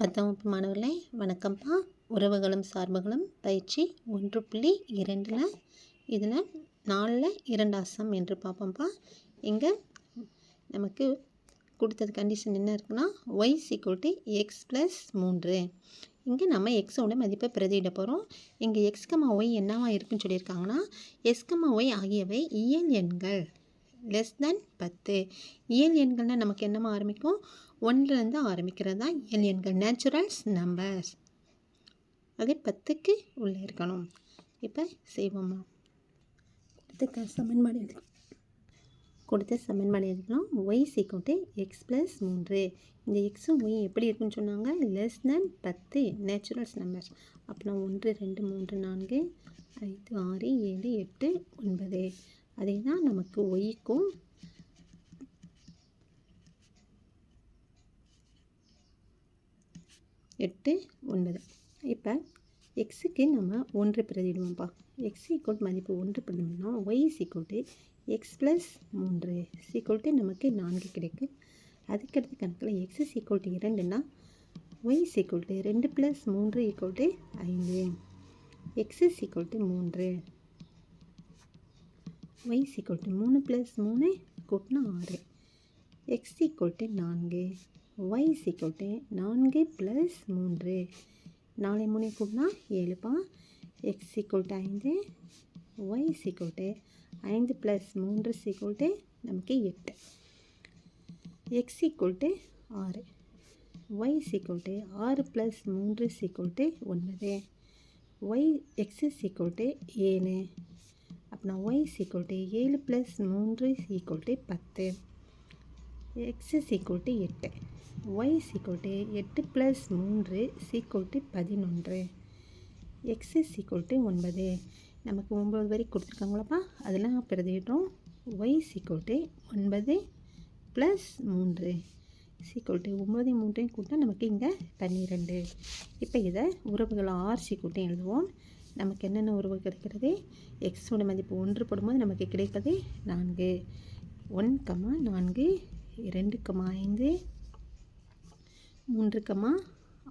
பத்தாம் வகுப்பு மாணவர்களே வணக்கம்ப்பா. உறவுகளும் சார்புகளும் பயிற்சி ஒன்று புள்ளி இரண்டில் இதில் நாலில் இரண்டு அசம் என்று பார்ப்போம்ப்பா. இங்கே நமக்கு கொடுத்தது கண்டிஷன் என்ன இருக்குன்னா ஒய் சீக்குவல் எக்ஸ் ப்ளஸ் மூன்று. இங்கே நம்ம எக்ஸோட மதிப்பை பிரதியிட போகிறோம் இங்கே எக்ஸ் கம்மா ஒய் என்னவா இருக்குன்னு சொல்லியிருக்காங்கன்னா எக்ஸ் ஒய் ஆகியவை இயல் எண்கள் லெஸ் தென் பத்து. இயல் எண்கள்னால் நமக்கு என்னமா ஆரம்பிக்கும்? ஒன்றுலேருந்து ஆரம்பிக்கிறது தான் ஏலியன்கள் எண்கள் நேச்சுரல்ஸ் நம்பர்ஸ். அதே பத்துக்கு உள்ளே இருக்கணும். இப்போ செய்வோமா? கொடுத்த சமன்பாடு கொடுத்து சமன் சமன்பாடு எழுதிக்கலாம் ஒய் சீக்கோட்டு எக்ஸ் ப்ளஸ் மூன்று. இந்த எக்ஸும் ஒய் எப்படி இருக்குன்னு சொன்னாங்க? லெஸ் தென் பத்து. நேச்சுரல்ஸ் நம்பர்ஸ் அப்புறம் ஒன்று ரெண்டு மூன்று நான்கு ஐந்து ஆறு ஏழு எட்டு ஒன்பது. அதே தான் நமக்கு ஒய்க்கும் எட்டு ஒன்பது. இப்போ எக்ஸுக்கு நம்ம ஒன்று பிரதிடுவோம்ப்பா எக்ஸ் ஈக்குவல் மதிப்பு ஒன்று பிரதிடணும்னா Y equal to X plus மூன்று சீக்குவல்ட்டு நமக்கு நான்கு கிடைக்கும். அதுக்கடுத்து கணக்கில் எக்ஸ் சீக்குவல்ட்டு இரண்டுன்னா ஒய் சீக்குவல்ட்டு ரெண்டு ப்ளஸ் மூன்று ஈக்குவல்ட்டு ஐந்து. எக்ஸ் சீக்குவல்ட்டு மூன்று. ஒய் சீக்குவல்ட்டு மூணு ப்ளஸ் மூணு கூட்டினா ஆறு. எக்ஸ் ஈக்குவல்ட்டு நான்கு. ஒய் சீக்குவல்ட்டு நான்கு ப்ளஸ் மூன்று. நாலு மூணு கூட்டினா ஏழுப்பா எக்ஸ் ஈக்குவல்ட்டு ஐந்து. ஒய் சீக்குவல்ட்டு ஐந்து ப்ளஸ் மூன்று சீக்குவல்ட்டு நமக்கு எட்டு. எக்ஸ் ஈக்குவல்ட்டு ஆறு. ஒய் சிக்கோட்டு ஆறு ப்ளஸ் மூன்று சீக்குவல்ட்டு ஒன்பது. ஒய் எக்ஸ் சிக்கோட்டு ஏழு. அப்படின்னா ஒய் சீக்குவல்ட்டு ஏழு ப்ளஸ் மூன்று சீக்குவல்ட்டு பத்து. எக்ஸ் சீக்குவல்ட்டு எட்டு ஒய் சீக்குவல்ட்டு எட்டு ப்ளஸ் மூன்று சீக்குவல்ட்டு பதினொன்று. எக்ஸ் சீக்குவல்ட்டு ஒன்பது. நமக்கு ஒம்பது வரை கொடுத்துருக்காங்களப்பா? அதெல்லாம் பிரதிடுறோம் ஒய் சீக்குவல்ட்டு ஒன்பது ப்ளஸ் மூன்று சீக்குவல்ட்டு ஒம்பது மூன்றையும் கூட்டினா நமக்கு இங்கே பன்னிரெண்டு. இப்போ இதை உறவுகள் ஆர் சீக்குவல்ட்டையும் எழுதுவோம். நமக்கு என்னென்ன உறவு கிடைக்கிறது? எக்ஸோட மதிப்பு ஒன்று போடும்போது நமக்கு கிடைப்பது நான்கு. ஒன் கம்மா நான்கு இரண்டு கமா ஐந்து? மூன்று கமா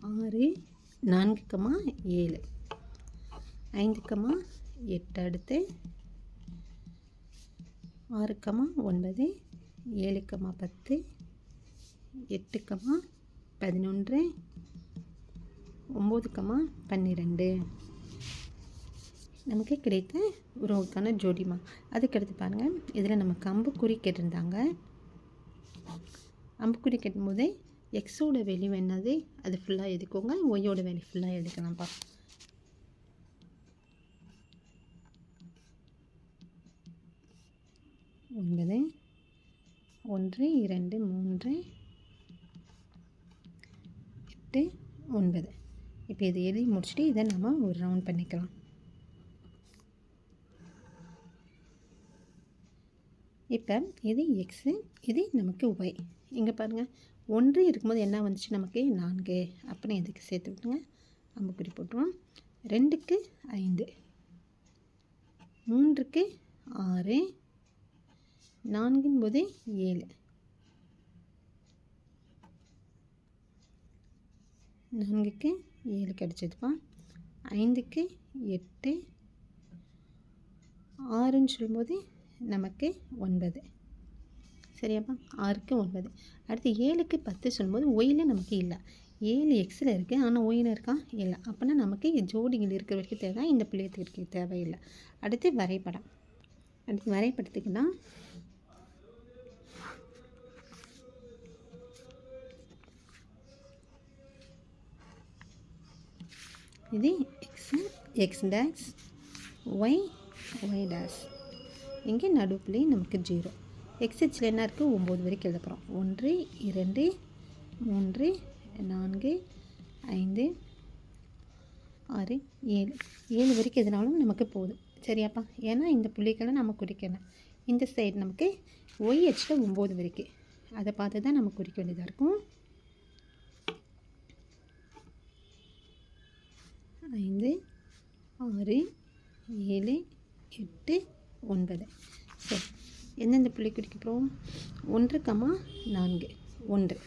ஆறு? நான்கு கமா ஏழு? ஐந்து கமா எட்டு அடுத்து? ஆறு கமா ஒன்பது? ஏழு கமா பத்து? எட்டு கமா பதினொன்று? ஒம்பது கமா பன்னிரெண்டு? நமக்கு கிடைத்த உறவுக்கான ஜோடிமா. அதுக்கடுத்து பாருங்கள் இதில் நம்ம கம்பு குறி கேட்டிருந்தாங்க. அம்புக்குறி கேட்கும்போதே எக்ஸோட வெளி என்னது? அது ஃபுல்லாக எழுதிக்கோங்க ஒய்யோட வெளி ஃபுல்லாக எழுதிக்கலாம்ப்பா ஒன்பது ஒன்று இரண்டு மூன்று எட்டு ஒன்பது. இப்போ இதை எழுதி முடிச்சுட்டு இதை நம்ம ஒரு ரவுண்ட் பண்ணிக்கலாம். இப்போ இது எக்ஸு இது நமக்கு ஒய் இங்கே பாருங்கள் ஒன்று இருக்கும்போது என்ன வந்துச்சு நமக்கு? நான்கு. அப்படின்னு எதுக்கு சேர்த்து விட்டுங்க அம்புக்குறி போட்டுருவோம். ரெண்டுக்கு ஐந்து. மூன்றுக்கு ஆறு. நான்கின் போது ஏழு. நான்குக்கு ஏழு கிடச்சதுப்பா. ஐந்துக்கு எட்டு. ஆறுன்னு சொல்லும்போது நமக்கு ஒன்பது. சரியாப்பா? ஆறுக்கு ஒன்பது. அடுத்து ஏழுக்கு பத்து சொல்லும்போது ஒயில் நமக்கு இல்லை. ஏழு எக்ஸில் இருக்குது ஆனால் ஒயில் இருக்கா? இல்லை. அப்போனா நமக்கு ஜோடிகள் இருக்கிற வரைக்கும் தேவை இந்த பிள்ளையத்துக்கு தேவையில்லை அடுத்து வரைபடம். அடுத்து வரைபடத்துக்குன்னா இது X X axis Y Y axis இங்கே நடுப்புலேயும் நமக்கு ஜீரோ. எக்ஸ்ஹெச்சில் என்ன இருக்குது ஒம்பது வரைக்கும் எழுத போகிறோம் ஒன்று இரண்டு மூன்று நான்கு ஐந்து ஆறு ஏழு. ஏழு வரைக்கும் எதுனாலும் நமக்கு போதும் சரியாப்பா? ஏன்னா இந்த புள்ளிகளை நம்ம குறிக்கணும். இந்த சைடு நமக்கு ஒய்ஹெச்சில் ஒம்பது வரைக்கும். அதை பார்த்து தான் நம்ம குறிக்க வேண்டியதாக இருக்கும். ஐந்து ஆறு ஏழு எட்டு ஒன்பது. சரி. எந்தெந்த புள்ளி குறிக்க போகிறோம் ஒன்று கமா நான்கு. ஒன்று.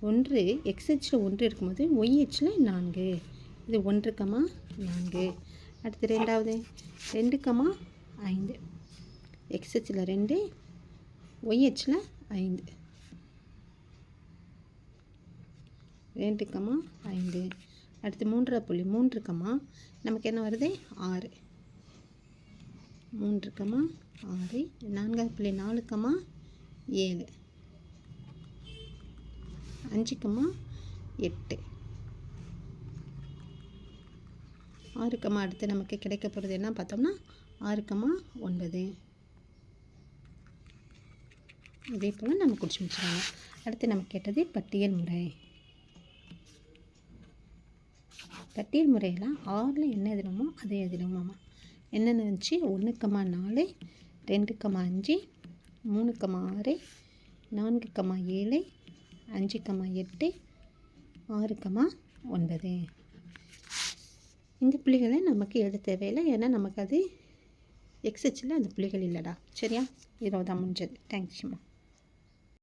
ஒன்று எக்ஸ்ஹெச்சில் ஒன்று இருக்கும்போது ஒய்ஹெச்சில் நான்கு. இது ஒன்று கமா நான்கு. அடுத்து ரெண்டாவது ரெண்டு கமா ஐந்து. எக்ஸ்ஹெச்சில் ரெண்டு ஒய்ஹெச்சில் ஐந்து. ரெண்டு கமா ஐந்து. அடுத்து மூன்றாவது புள்ளி மூன்று கமா. நமக்கு என்ன வருது? ஆறு. மூன்று கமா ஆறு நான்காவது புள்ளி நாலு கமா ஏழு. அஞ்சு கமா எட்டு. ஆறு கமா அடுத்து நமக்கு கிடைக்க போகிறது என்ன பார்த்தோம்னா ஆறு கமா ஒன்பது. இதே போல் நம்ம குடிச்சு முடிச்சிடலாம். அடுத்து நம்ம கேட்டது பட்டியல் முறை. பட்டியல் முறையில் ஆறில் என்ன எழுதணுமோ அதை எழுதணுமாம்மா என்னென்ன இருந்துச்சு ஒன்று நாலு ரெண்டு கமா அஞ்சு மூணு கமா ஆறு நான்கு கமா ஏழு அஞ்சு கமா எட்டு ஆறு ஒன்பது. இந்த புள்ளிகளை நமக்கு எழுத தேவையில்லை. ஏன்னா நமக்கு அது எக்ஸச்சில் அந்த புள்ளிகள் இல்லைடா. சரியா? இதோ தான் முடிஞ்சது. தேங்க்ஸ்மா